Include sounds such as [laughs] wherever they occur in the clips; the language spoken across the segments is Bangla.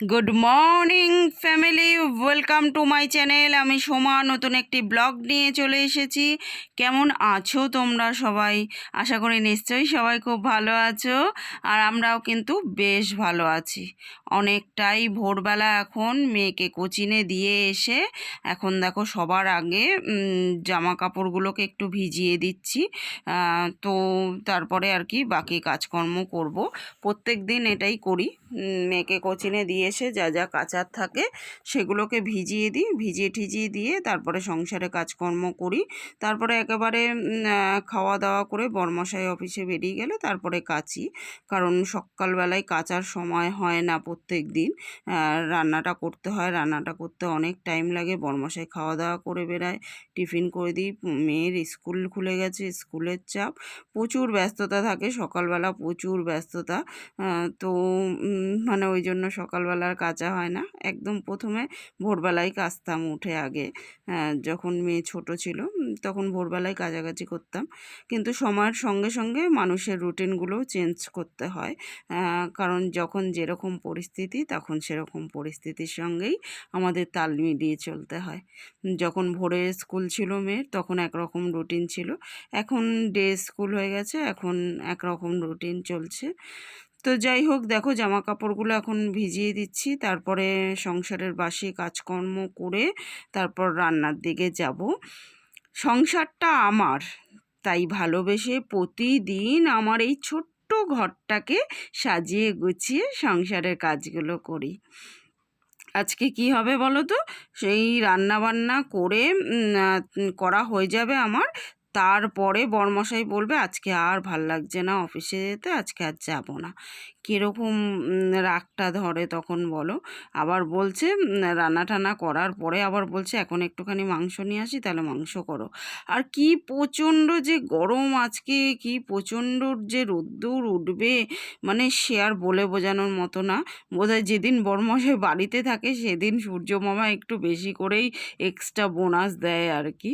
Good morning family welcome to my channel আমি সোমা, নতুন একটি ব্লগ নিয়ে চলে এসেছি। কেমন আছো তোমরা সবাই? আশা করি নিশ্চয়ই সবাই খুব ভালো আছো। আর আমরাও কিন্তু বেশ ভালো আছি। অনেকটাই ভোরবেলা এখন, মেয়েকে কোচিনে দিয়ে এসে এখন দেখো সবার আগে জামা কাপড়গুলোকে একটু ভিজিয়ে দিচ্ছি। তো তারপরে আর কি বাকি কাজকর্ম করব। প্রত্যেক দিন এটাই করি। মেয়েকে কোচিনে দিয়ে এসে যা যা কাচার থাকে সেগুলোকে ভিজিয়ে দিই। ভিজিয়ে ঠিজিয়ে দিয়ে তারপরে সংসারে কাজকর্ম করি। তারপরে একেবারে খাওয়া দাওয়া করে বরমশাই অফিসে বেরিয়ে গেলে তারপরে কাচি। কারণ সকালবেলায় কাচার সময় হয় না প্রত্যেক দিন। রান্নাটা করতে হয়। রান্নাটা করতে অনেক টাইম লাগে। বরমশাই খাওয়া দাওয়া করে বেড়ায়। টিফিন করে দিই। মেয়ের স্কুল খুলে গেছে, স্কুলের চাপ। প্রচুর ব্যস্ততা থাকে। সকালবেলা প্রচুর ব্যস্ততা। তো মানে ওই জন্য সকালবেলার কাচা হয় না। একদম প্রথমে ভোরবেলায় কাচতাম উঠে আগে। যখন মেয়ে ছোট ছিল তখন ভোরবেলায় কাচাকাচি করতাম। কিন্তু সময়ের সঙ্গে সঙ্গে মানুষের রুটিনগুলোও চেঞ্জ করতে হয়। কারণ যখন যেরকম পরিস্থিতি, তখন সেরকম পরিস্থিতির সঙ্গেই আমাদের তাল মিলিয়ে চলতে হয়। যখন ভোরে স্কুল ছিল মেয়ের, তখন একরকম রুটিন ছিল। এখন ডে স্কুল হয়ে গেছে, এখন একরকম রুটিন চলছে। তো যাই হোক, দেখো জামা কাপড়গুলো এখন ভিজিয়ে দিচ্ছি। তারপরে সংসারের বাসি কাজকর্ম করে তারপর রান্নার দিকে যাব। সংসারটা আমার, তাই ভালোবেসে প্রতিদিন আমার এই ছোট্ট ঘরটাকে সাজিয়ে গুছিয়ে সংসারের কাজগুলো করি। আজকে কি হবে বলো তো? সেই রান্নাবান্না করে করা হয়ে যাবে আমার। তারপরে বরমশাই বলবে, আজকে আর ভালো লাগছে না অফিসে যেতে, আজকে আর যাব না। কীরকম রাগটা ধরে তখন বলো। আবার বলছে রান্না টান্না করার পরে আবার বলছে, এখন একটুখানি মাংস নিয়ে আসি, তাহলে মাংস করো। আর কি প্রচণ্ড যে গরম আজকে, কি প্রচণ্ড যে রোদ্দুর উঠবে মানে সে আর বলে বোঝানোর মতো না। বোধহয় যেদিন বড়মশাই বাড়িতে থাকে, সেদিন সূর্য মামা একটু বেশি করেই এক্সট্রা বোনাস দেয় আর কি।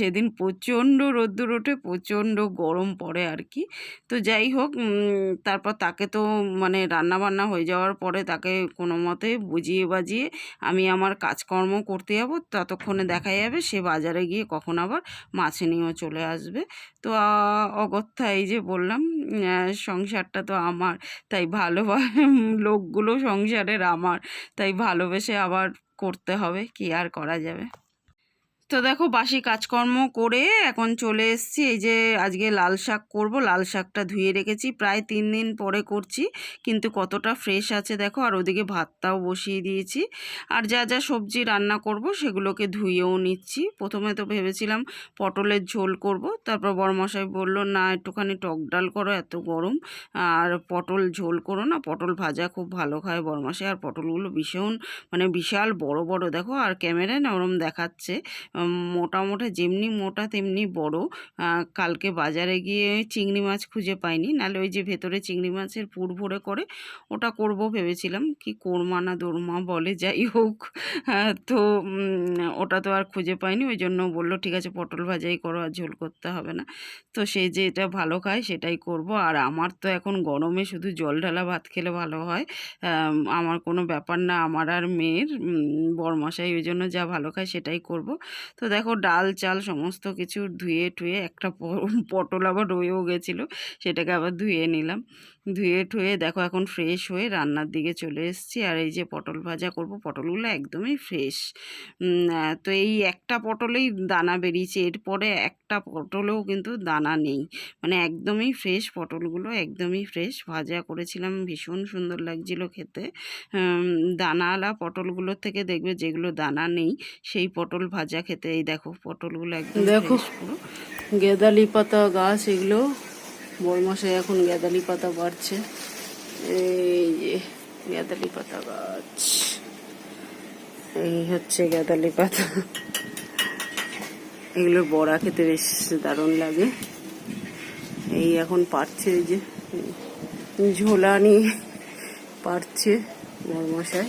সেদিন প্রচণ্ড রোদ্দুর ওঠে, প্রচণ্ড গরম পড়ে আর কি। তো যাই হোক তারপর তাকে তো মানে রান্না বান্না হয়ে যাওয়ার পরে তাকে কোনো মতে বুঝিয়ে বাজিয়ে আমি আমার কাজকর্ম করতে যাব। ততক্ষণে দেখা যাবে সে বাজারে গিয়ে কখন আবার মাছ নিয়েও চলে আসবে। তো অগত্যা এই যে বললাম সংসারটা তো আমার, তাই ভালো লোকগুলো সংসারের আমার, তাই ভালোবেসে আবার করতে হবে, কি আর করা যাবে? তো দেখো বাসি কাজকর্ম করে এখন চলে এসেছি। এই যে আজকে লাল শাক করব, লাল শাকটা ধুয়ে রেখেছি। প্রায় তিন দিন পরে করছি, কিন্তু কতটা ফ্রেশ আছে দেখো। আর ওদিকে ভাতটাও বসিয়ে দিয়েছি। আর যা যা সবজি রান্না করব সেগুলোকে ধুয়েও নিচ্ছি। প্রথমে তো ভেবেছিলাম পটলের ঝোল করব, তারপর বড়মশাই বলল, না, একটুখানি টক ডাল করো, এত গরম। আর পটল ঝোল করো না, পটল ভাজা খুব ভালো খায় বড়মশাই আর পটলগুলো ভীষণ মানে বিশাল বড় বড়, দেখো। আর ক্যামেরায় না ওরম দেখাচ্ছে। উম, মোটা মোটা যেমনি মোটা তেমনি বড়। কালকে বাজারে গিয়ে চিংড়ি মাছ খুঁজে পাইনি। নাহলে ওই যে ভেতরে চিংড়ি মাছের পুর ভরে করে ওটা করব ভেবেছিলাম। কি কোরমা না দোরমা বলে যাই হোক। তো ওটা তো আর খুঁজে পাইনি। ওই জন্য বলল ঠিক আছে পটল ভাজাই করো আর ঝোল করতে হবে না। তো সে যেটা ভালো খায় সেটাই করব। আর আমার তো এখন গরমে শুধু জল ঢালা ভাত খেলে ভালো হয়। আম, আমার কোনো ব্যাপার না। আমার আর মেয়ের উম, বরমশাই ওই জন্য যা ভালো খায় সেটাই করব। তো দেখো ডাল, চাল সমস্ত কিছু ধুয়ে টুয়ে একটা পটল আবার রয়েও গেছিল, সেটাকে আবার ধুয়ে নিলাম। ধুয়ে টুয়ে দেখো এখন ফ্রেশ হয়ে রান্নার দিকে চলে এসেছি। আর এই যে পটল ভাজা করব পটলগুলো একদমই ফ্রেশ তো এই একটা পটলেই দানা বেরিয়েছে এরপরে একটা পটলেও কিন্তু দানা নেই। মানে একদমই ফ্রেশ পটলগুলো একদমই ফ্রেশ ভাজা করেছিলাম ভীষণ সুন্দর লাগছিল খেতে। দানাওয়ালা পটলগুলোর থেকে দেখবে যেগুলো দানা নেই সেই পটল ভাজা খেতে। এই দেখো পটলগুলো একদম দেখো। গেদালি পাতা গাছ এগুলো বড়মশাই এখন গেদালি পাতা বাড়ছে। এই যে গেদালি পাতা গাছ। এই হচ্ছে গেদালি পাতা। এগুলো বড়া খেতে বেশ দারুণ লাগে। এই এখন পারছে এই যে, ঝোলা নিয়ে পারছে বড়মশাই।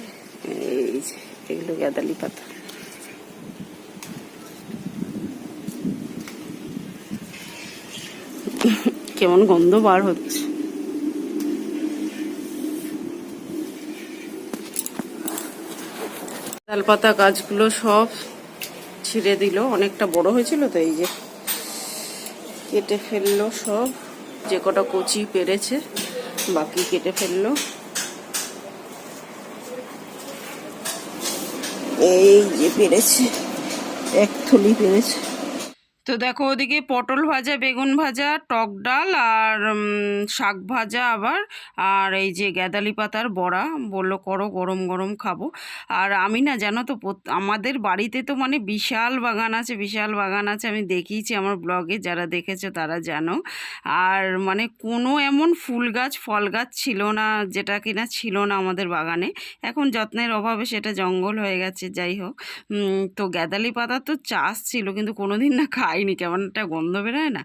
এই যে, এগুলো গেদালি পাতা। কেমন গন্ধ বার হচ্ছে। তালপাতা গাছগুলো সব ছিঁড়ে দিল, অনেকটা বড় হয়েছিল তো এই যে কেটে ফেলল সব। যে কটা কচি পেরেছে, বাকি কেটে ফেলল। এই যে পেরেছে, এক থলি পেরেছে। তো দেখো ওদিকে পটল ভাজা, বেগুন ভাজা, টক ডাল আর শাক ভাজা আবার। আর এই যে গ্যাদালি পাতার বড়া, বলল করো গরম গরম খাব। আর আমি না জানো তো আমাদের বাড়িতে তো মানে বিশাল বাগান আছে, বিশাল বাগান আছে, আমি দেখিয়েছি আমার ব্লগে, যারা দেখেছে তারা জানো। আর মানে কোনো এমন ফুল গাছ, ফল গাছ ছিল না, যেটা কিনা ছিল না আমাদের বাগানে। এখন যত্নের অভাবে সেটা জঙ্গল হয়ে গেছে, যাই হোক। তো গ্যাদালি পাতার তো চাষ ছিল, কিন্তু কোনোদিন না খাইনি কেমন একটা গন্ধ বেরোয় না?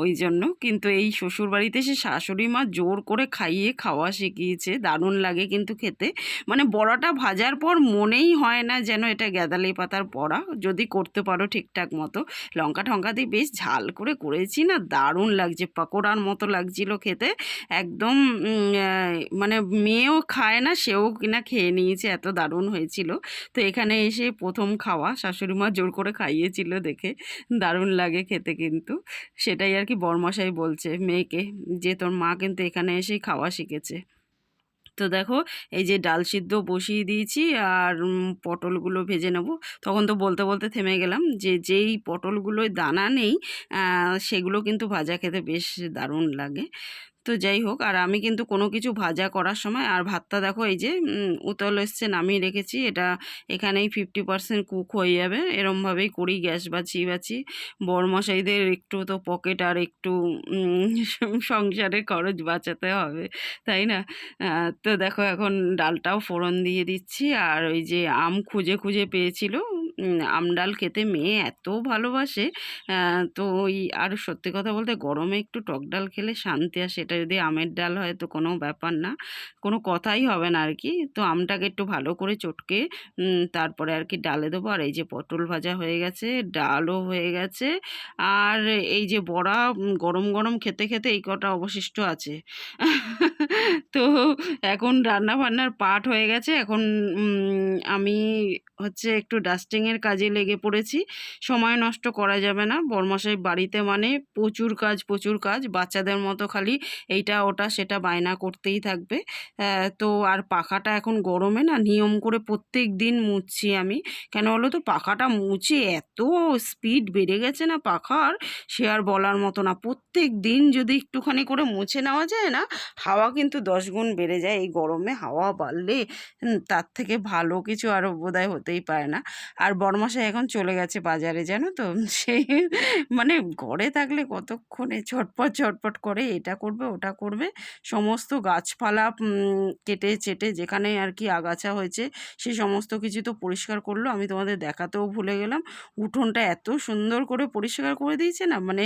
ওই জন্য। কিন্তু এই শ্বশুর বাড়িতে এসে শাশুড়ি মা জোর করে খাইয়ে খাওয়া শিখিয়েছে, দারুণ লাগে কিন্তু খেতে। মানে বড়াটা ভাজার পর মনেই হয় না যেন এটা গ্যাদালি পাতার বড়া। যদি করতে পারো ঠিকঠাক মতো। লঙ্কা ঠঙ্কা দিয়ে বেশ ঝাল করে করেছি না? দারুণ লাগছে, পকোড়ার মতো লাগছিল খেতে। একদম মানে মেয়েও খায় না, সেও কিনা খেয়ে নিয়েছে, এত দারুণ হয়েছিল। তো এখানে এসে প্রথম খাওয়া, শাশুড়ি মা জোর করে খাইয়েছিল দেখে। দারুণ লাগে খেতে কিন্তু। সেটাই আর কি বরমশাই বলছে মেয়েকে যে তোর মা কিন্তু এখানে এসেই খাওয়া শিখেছে। তো দেখো, এই যে ডাল সিদ্ধ বসিয়ে দিয়েছি আর পটলগুলো ভেজে নেব। তখন তো বলতে বলতে থেমে গেলাম যে যেই পটলগুলোয় দানা নেই সেগুলো কিন্তু ভাজা খেতে বেশ দারুণ লাগে। তো যাই হোক, আর আমি কিন্তু কোনো কিছু ভাজা করার সময়, আর ভাতটা দেখো এই যে উতল এসছে নামিয়ে রেখেছি, এটা এখানেই ফিফটি পার্সেন্ট কুক হয়ে যাবে। এরমভাবেই করি, গ্যাস বাঁচি বাঁচি। বড়মশাইদের একটু তো পকেট আর একটু [laughs] সংসারের খরচ বাঁচাতে হবে, তাই না? তো দেখো এখন ডালটাও ফোড়ন দিয়ে দিচ্ছি, আর ওই যে আম খুঁজে খুঁজে পেয়েছিল উম, আম ডাল খেতে মেয়ে এত ভালোবাসে তো ওই আর সত্যি কথা বলতে গরমে একটু টক ডাল খেলে শান্তি আসে। এটা যদি আমের ডাল হয় তো কোনো ব্যাপার না কোনো কথাই হবে না আর কি। তো আমটাকে একটু ভালো করে চটকে তারপরে আর কি ডালে দেবো। আর এই যে পটল ভাজা হয়ে গেছে ডালও হয়ে গেছে। আর এই যে বড়া গরম গরম খেতে খেতে এই কটা অবশিষ্ট আছে। তো এখন রান্না বান্নার পাট হয়ে গেছে। এখন আমি হচ্ছে একটু ডাস্টিংয়ের কাজে লেগে পড়েছি। সময় নষ্ট করা যাবে না। বরমশাই বাড়িতে মানে প্রচুর কাজ প্রচুর কাজ। বাচ্চাদের মতো খালি এইটা, ওটা, সেটা বায়না করতেই থাকবে। তো আর পাখাটা এখন গরমে না, নিয়ম করে প্রত্যেক দিন মুছছি আমি। কেন বলো তো? পাখাটা মুছে এত স্পিড বেড়ে গেছে না পাখার সে আর বলার মতো না। প্রত্যেক দিন যদি একটুখানি করে মুছে নেওয়া যায় না, হাওয়া কিন্তু দশ গুণ বেড়ে যায়। এই গরমে হাওয়া বাড়লে তার থেকে ভালো কিছু আরও বোধহয় হতেই পারে না। আর বড়মশাই এখন চলে গেছে বাজারে, জানো তো? সেই মানে ঘরে থাকলে কতক্ষণে ছটপট ছটপট করে এটা করবে, ওটা করবে। সমস্ত গাছপালা কেটে চেটে যেখানে আর কি আগাছা হয়েছে, সে সমস্ত কিছু তো পরিষ্কার করল। আমি তোমাদের দেখাতেও ভুলে গেলাম। উঠোনটা এত সুন্দর করে পরিষ্কার করে দিয়েছে না? মানে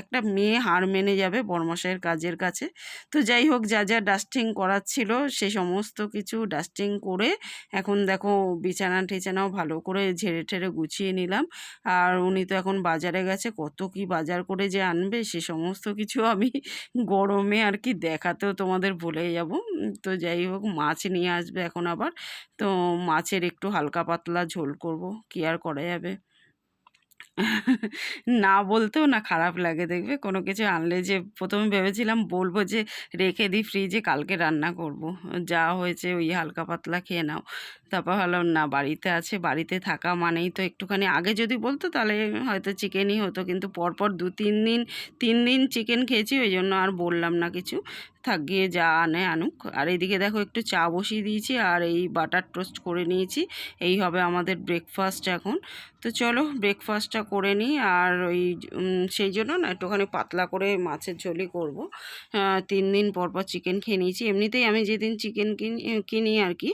একটা মেয়ে হার মেনে যাবে বড়মশাইয়ের কাজের কাছে। তো যাই হোক, যা যা ডাস্টিং করার ছিল, সে সমস্ত কিছু ডাস্টিং করে এখন দেখো বিছানা টিছানাও ভালো করে ঝেড়ে ঠেড়ে গুছিয়ে নিলাম। আর উনি তো এখন বাজারে গেছে, কত কি বাজার করে যে আনবে, সে সমস্ত কিছু আমি গরমে আর কি দেখাতেও তোমাদের ভুলে যাব। তো যাই হোক, মাছ নিয়ে আসবে এখন আবার। তো মাছের একটু হালকা পাতলা ঝোল করব, কি আর করা যাবে? না বলতেও না খারাপ লাগে দেখবে। কোনো কিছু আনলে যে প্রথমে ভেবেছিলাম বলব যে রেখে দিই ফ্রিজে কালকে রান্না করব। যা হয়েছে ওই হালকা পাতলা খেয়ে নাও। তারপর ভাবলাম না, বাড়িতে আছে, বাড়িতে থাকা মানেই তো একটুখানি আগে যদি বলতো তাহলে হয়তো চিকেনই হতো। কিন্তু পরপর দু তিন দিন তিন দিন চিকেন খেয়েছি, ওই জন্য আর বললাম না কিছু। থাক গিয়ে যা আনে আনুক। আর এইদিকে দেখো একটু চা বসিয়ে দিয়েছি আর এই বাটার টোস্ট করে নিয়েছি। এই হবে আমাদের ব্রেকফাস্ট এখন। তো চলো ব্রেকফাস্টটা করে নিই আর ওই সেই জন্য না একটুখানি পাতলা করে মাছের ঝোলই করব। তিন দিন পর পর চিকেন খেয়ে নিয়েছি। এমনিতেই আমি যেদিন চিকেন কিনি আর কি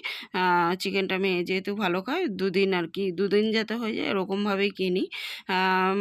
চিকেনটা মেয়ে যেহেতু ভালো খায় দুদিন আর কি, দুদিন যাতে হয়ে যায় এরকমভাবেই কিনি।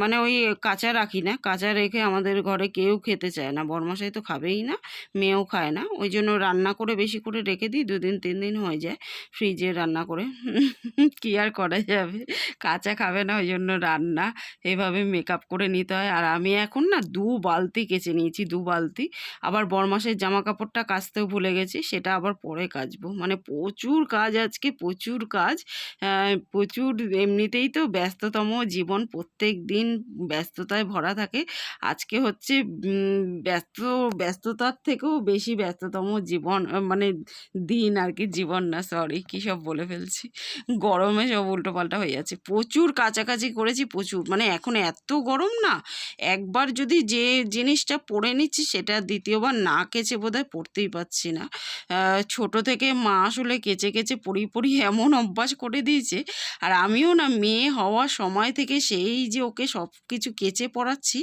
মানে ওই কাঁচা রাখি না, কাঁচা রেখে আমাদের ঘরে কেউ খেতে চায় না। বরমাসাই তো খাবেই না, মেয়েও মেয়েও খায় না। ওই জন্য রান্না করে বেশি করে রেখে দিই, দুদিন, তিন দিন হয়ে যায় ফ্রিজে রান্না করে। [laughs] কী আর করা যাবে? কাঁচা খাবে না, ওই জন্য রান্না এভাবে মেকআপ করে নিতে হয়। আর আমি এখন না দু বালতি কেচে নিয়েছি, দু বালতি। আবার বরমাসের জামা কাপড়টা কাচতেও ভুলে গেছি, সেটা আবার পরে কাচবো। মানে প্রচুর কাজ আজকে, প্রচুর কাজ। প্রচুর এমনিতেই তো ব্যস্ততম জীবন, প্রত্যেক দিন ব্যস্ততায় ভরা থাকে। আজকে হচ্ছে ব্যস্ত, ব্যস্ততার থেকেও বেশি ব্যস্ততম জীবন মানে দিন আর কি জীবন না সরি কী সব বলে ফেলছি। গরমে সব উল্টোপাল্টা হয়ে যাচ্ছে। প্রচুর কাছাকাছি করেছি, প্রচুর মানে এখন এত গরম না, একবার যদি যে জিনিসটা পরে নিচ্ছি সেটা দ্বিতীয়বার না কেচে বোধহয় পড়তেই পারছি না। ছোট থেকে মা আসলে কেচে কেচে পড়ি পড়ি এমন অভ্যাস করে দিয়েছে, আর আমিও না, মেয়ে হওয়ার সময় থেকে সেই যে ওকে সব কিছু কেচে পড়াচ্ছি,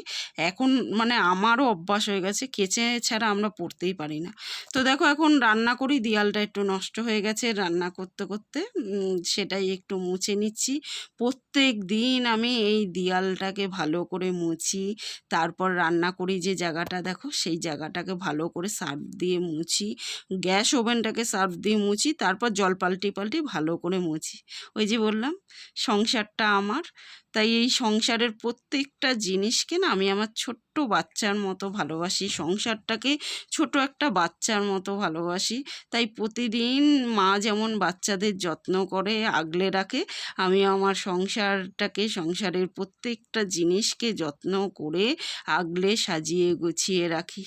এখন মানে আমারও অভ্যাস হয়ে গেছে, কেচে ছাড়া আমরা পড়তেই পারি না। তো দেখো এখন রান্না করি, দেয়ালটা একটু নষ্ট হয়ে গেছে, রান্না করতে করতে সেটাই একটু মুছে নিচ্ছি। প্রত্যেক দিন আমি এই দেয়ালটাকে ভালো করে মুছি, তারপর রান্না করি যে জায়গাটা দেখো, সেই জায়গাটাকে ভালো করে সার্ফ দিয়ে মুছি, গ্যাস ওভেনটাকে সার্ফ দিয়ে মুছি, তারপর জল পাল্টি পাল্টি ভালো করে মুছি। ওই যে বললাম, সংসারটা আমার। তাই এই সংসারের প্রত্যেকটা জিনিসকে না আমি আমার ছোট্ট বাচ্চার মতো ভালোবাসি। সংসারটাকে ছোট একটা বাচ্চার মতো ভালোবাসি। তাই প্রতিদিন মা যেমন বাচ্চাদের যত্ন করে, আগলে রাখে, আমি আমার সংসারটাকে, সংসারের প্রত্যেকটা জিনিসকে যত্ন করে আগলে সাজিয়ে গুছিয়ে রাখি।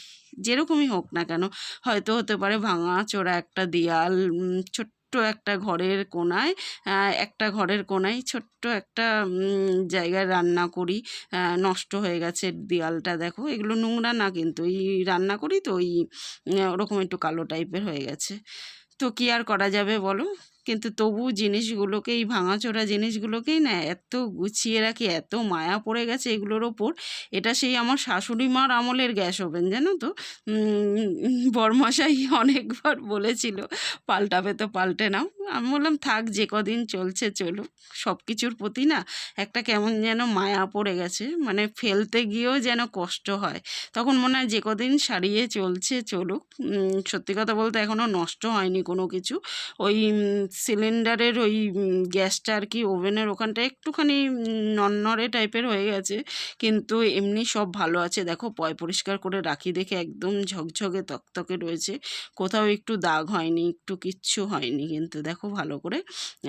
যেরকমই হোক না কেন, হয়তো হতে পারে ভাঙা চোরা একটা দেয়াল ছোট্ট একটা ঘরের কোনায় একটা ঘরের কোনায় ছোট্ট একটা জায়গায় রান্না করি। নষ্ট হয়ে গেছে দেয়ালটা দেখো। এগুলো নোংরা না কিন্তু। এই রান্না করি তো ওই ওরকম একটু কালো টাইপের হয়ে গেছে। তো কি আর করা যাবে বলো? কিন্তু তবু জিনিসগুলোকে এই ভাঙাচোরা জিনিসগুলোকেই না এত গুছিয়ে রাখি, এত মায়া পড়ে গেছে এগুলোর ওপর। এটা সেই আমার শাশুড়ি মার আমলের গ্যাস ওভেন, জানো তো? বরমশাই অনেকবার বলেছিল, পাল্টাবে তো পাল্টে নাও। আমি বললাম, থাক, যে কদিন চলছে চলুক। সব কিছুর প্রতি না একটা কেমন যেন মায়া পড়ে গেছে। মানে ফেলতে গিয়েও যেন কষ্ট হয়। তখন মনে হয় যে কদিন সারিয়ে চলছে চলুক। সত্যি কথা বলতে এখনও নষ্ট হয়নি কোনো কিছু। ওই সিলিন্ডারের ওই গ্যাসটা আর কি ওভেনের ওখানটা একটুখানি নড়নড়ে টাইপের হয়ে গেছে। কিন্তু এমনি সব ভালো আছে। দেখো, পয় পরিষ্কার করে রাখি দেখে একদম ঝকঝকে তকতকে রয়েছে। কোথাও একটু দাগ হয়নি, একটু কিচ্ছু হয়নি। কিন্তু দেখো, ভালো করে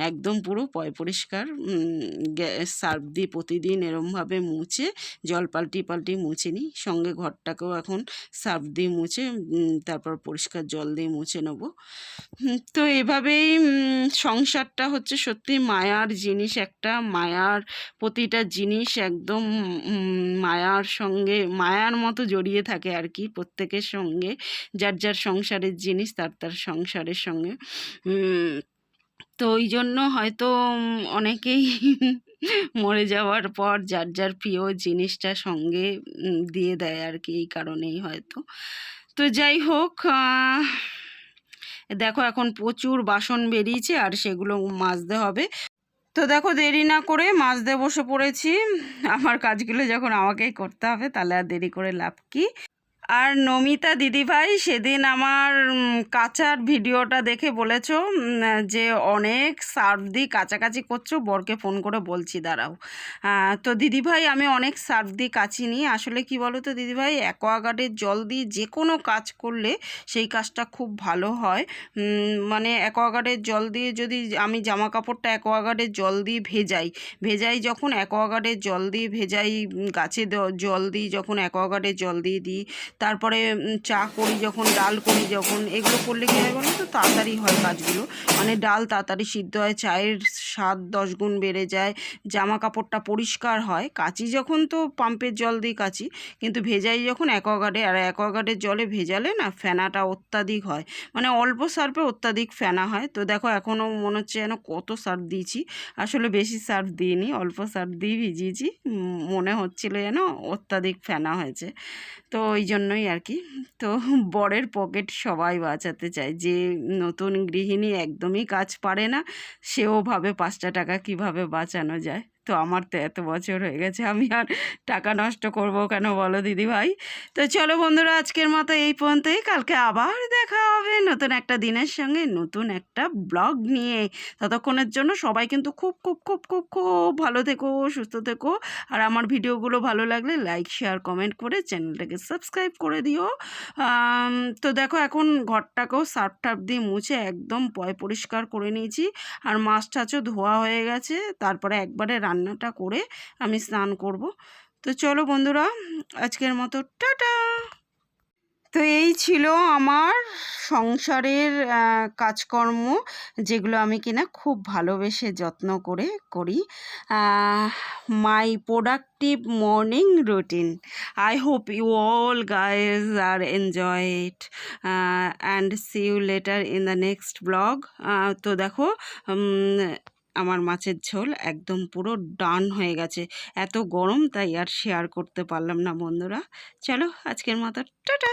একদম পুরো পয় পরিষ্কার সার্ফ দিয়ে প্রতিদিন এরমভাবে মুছে, জল পাল্টি পাল্টি মুছে নিই সঙ্গে ঘরটাকেও এখন সার্ফ দিয়ে মুছে তারপর পরিষ্কার জল দিয়ে মুছে নেব। তো এভাবেই সংসারটা হচ্ছে সত্যি মায়ার জিনিস একটা। মায়ার প্রতিটা জিনিস একদম মায়ার সঙ্গে, মায়ার মতো জড়িয়ে থাকে আর কি প্রত্যেকের সঙ্গে। যার যার সংসারের জিনিস, তার তার সংসারের সঙ্গে। তো ওই জন্য হয়তো অনেকেই [laughs] মরে যাওয়ার পর যার যার প্রিয় জিনিসটা সঙ্গে দিয়ে দেয় আর কি এই কারণেই হয়তো। তো যাই হোক দেখো এখন প্রচুর বাসন বেরিয়েছে আর সেগুলো মাজতে হবে। তো দেখো দেরি না করে মাজতে বসে পড়েছি। আমার কাজগুলো যখন আমাকেই করতে হবে, তাহলে আর দেরি করে লাভ কি? আর নমিতা দিদিভাই সেদিন আমার কাচার ভিডিওটা দেখে বলেছ যে অনেক সার্ফ দিয়ে কাচাকাচি করছ, বরকে ফোন করে বলছি, দাঁড়াও। তো দিদিভাই, আমি অনেক সার্ফ দিয়ে কাচিনি আসলে কি বলো তো দিদিভাই অ্যাকোয়াগার্ডের জল দিয়ে যে কোনো কাজ করলে সেই কাজটা খুব ভালো হয়। মানে অ্যাকোয়াগার্ডের জল দিয়ে যদি আমি জামা কাপড়টা অ্যাকোয়াগার্ডের জল দিয়ে ভেজাই ভেজাই যখন অ্যাকোয়াগার্ডের জল দিয়ে ভেজাই গাছে জল দিই, যখন অ্যাকোয়াগার্ডের জল দিয়ে দিই তারপরে চা করি যখন, ডাল করি যখন, এগুলো করলে কী হয় বলো তো? তাড়াতাড়ি হয় কাজগুলো। মানে ডাল তাড়াতাড়ি সিদ্ধ হয়, চায়ের স্বাদ দশ গুণ বেড়ে যায় জামা কাপড়টা পরিষ্কার হয়। কাচি যখন তো পাম্পের জল দিয়ে কাচি, কিন্তু ভেজাই যখন অ্যাকোয়াগার্ডে, আর অ্যাকোয়াগার্ডের জলে ভেজালে না ফেনাটা অত্যাধিক হয়। মানে অল্প সার্ফে অত্যাধিক ফেনা হয়। তো দেখো এখনও মনে হচ্ছে যেন কত সার্ফ দিয়েছি। আসলে বেশি সার্ফ দিইনি, অল্প সার্ফ দিয়ে ভিজিয়েছি। মনে হচ্ছিল যেন অত্যাধিক ফেনা হয়েছে। তো ওই জন্যই আর কি তো বরের পকেট সবাই বাঁচাতে চায়। যে নতুন গৃহিণী একদমই কাজ পারে না, সেও ভাবে পাঁচটা টাকা কীভাবে বাঁচানো যায়। তো আমার তো এত বছর হয়ে গেছে, আমি আর টাকা নষ্ট করব কেন বলো দিদি ভাই তো চলো বন্ধুরা, আজকের মতো এই পর্যন্তই। কালকে আবার দেখা হবে নতুন একটা দিনের সঙ্গে, নতুন একটা ব্লগ নিয়ে। ততক্ষণের জন্য সবাই কিন্তু খুব খুব খুব খুব খুব ভালো থেকো, সুস্থ থেকো। আর আমার ভিডিওগুলো ভালো লাগলে লাইক শেয়ার কমেন্ট করে চ্যানেলটাকে সাবস্ক্রাইব করে দিও। তো দেখো এখন ঘরটাকেও সার্ফ টাপ দিয়ে মুছে একদম পয় পরিষ্কার করে নিয়েছি। আর মাছ টাছও ধোয়া হয়ে গেছে, তারপরে একবারে রান্নাটা করে আমি স্নান করব। তো চলো বন্ধুরা, আজকের মতো টাটা। তো এই ছিল আমার সংসারের কাজকর্ম, যেগুলো আমি কিনা খুব ভালোবেসে যত্ন করে করি। My productive morning routine I hope you all guys are enjoy it and see you later in the next blog তো দেখো আমার মাছের ঝোল একদম পুরো ডান হয়ে গেছে। এত গরম, তাই আর শেয়ার করতে পারলাম না বন্ধুরা। চলো আজকের মতো, টাটা!